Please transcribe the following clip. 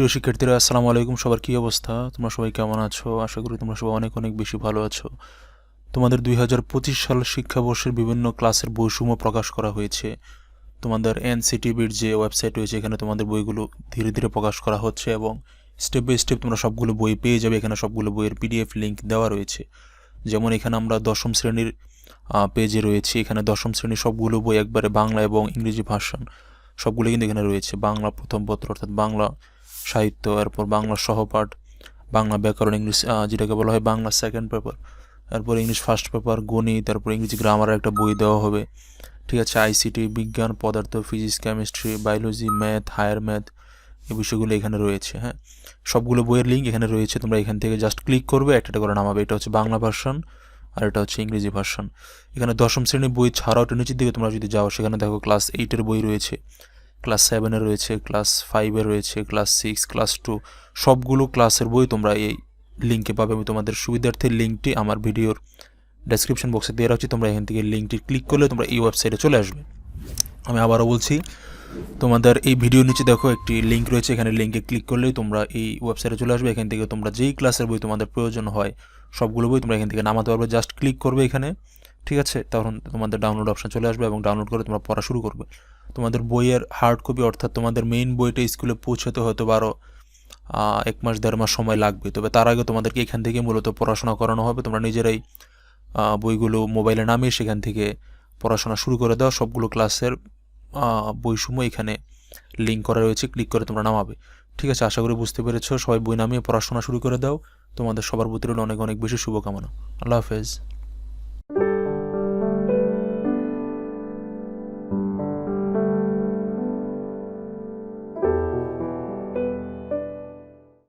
প্রিয় শিক্ষার্থীরা, আসসালামু আলাইকুম। সবার কী অবস্থা? তোমরা সবাই কেমন আছো? আশা করি তোমরা সবাই অনেক অনেক বেশি ভালো আছো। তোমাদের দুই হাজার পঁচিশ সাল শিক্ষাবর্ষের বিভিন্ন ক্লাসের বৈষম্য প্রকাশ করা হয়েছে। তোমাদের এনসিটিভির যে ওয়েবসাইট রয়েছে, এখানে তোমাদের বইগুলো ধীরে ধীরে প্রকাশ করা হচ্ছে এবং স্টেপ বাই স্টেপ তোমরা সবগুলো বই পেয়ে যাবে। এখানে সবগুলো বইয়ের পিডিএফ লিঙ্ক দেওয়া রয়েছে। যেমন এখানে আমরা দশম শ্রেণির পেজে রয়েছে। এখানে দশম শ্রেণির সবগুলো বই একবারে বাংলা এবং ইংরেজি ভাষণ সবগুলো কিন্তু এখানে রয়েছে। বাংলা প্রথম পত্র অর্থাৎ বাংলা সাহিত্য, এরপর বাংলা সহপাঠ, বাংলা ব্যাকরণ ইংলিশ যেটাকে বলা হয় বাংলা সেকেন্ড পেপার তারপর ইংলিশ ফার্স্ট পেপার গণিত তারপর ইংরেজি গ্রামারের একটা বই দেওয়া হবে। ঠিক আছে আইসিটি বিজ্ঞান, পদার্থ physics chemistry biology math higher math এই বিষয়গুলো এখানে রয়েছে হ্যাঁ? সবগুলো বইয়ের লিঙ্ক এখানে রয়েছে, তোমরা এখান থেকে জাস্ট ক্লিক করবে, একটা একটা করে নামাবে। এটা হচ্ছে বাংলা ভার্সন আর এটা হচ্ছে ইংরেজি ভার্সন এখানে দশম শ্রেণির বই ছাড়াও একটু নিচের দিকে তোমরা যদি যাও, সেখানে দেখো ক্লাস এইটের বই রয়েছে। ক্লাস সেভেনের রয়েছে ক্লাস ফাইভে রয়েছে ক্লাস সিক্স ক্লাস টু সবগুলো ক্লাসের বই তোমরা এই লিঙ্কে পাবে। আমি তোমাদের সুবিধার্থে লিঙ্কটি আমার ভিডিওর ডেসক্রিপশন বক্সে দেওয়া রাখছি, তোমরা এখান থেকে লিঙ্কটি ক্লিক করলে তোমরা এই ওয়েবসাইটে চলে আসবে। আমি আবারও বলছি, তোমাদের এই ভিডিও নিচে দেখো একটি লিঙ্ক রয়েছে, এখানে লিঙ্কে ক্লিক করলেই তোমরা এই ওয়েবসাইটে চলে আসবে। এখান থেকে তোমরা যেই ক্লাসের বই তোমাদের প্রয়োজন হয়, সবগুলো বই তোমরা এখান থেকে নামাতে পারবে। জাস্ট ক্লিক করবে এখানে। ঠিক আছে? তখন তোমাদের ডাউনলোড অপশন চলে আসবে এবং ডাউনলোড করে তোমরা পড়া শুরু করবে। তোমাদের বইয়ের হার্ড কপি অর্থাৎ তোমাদের মেইন বইটা স্কুলে পৌঁছাতে হয়তো বারো এক মাস, দেড় মাস সময় লাগবে। তবে তার আগে তোমাদেরকে এখান থেকে মূলত পড়াশোনা করানো হবে। তোমরা নিজেরাই বইগুলো মোবাইলে নামিয়ে সেখান থেকে পড়াশোনা শুরু করে দাও। সবগুলো ক্লাসের বইসমূহ এখানে লিঙ্ক করা রয়েছে। ক্লিক করে তোমরা নামাবে। ঠিক আছে? আশা করি বুঝতে পেরেছ। সবাই বই নামিয়ে পড়াশোনা শুরু করে দাও। তোমাদের সবার প্রতি অনেক অনেক বেশি শুভকামনা। আল্লাহ হাফেজ।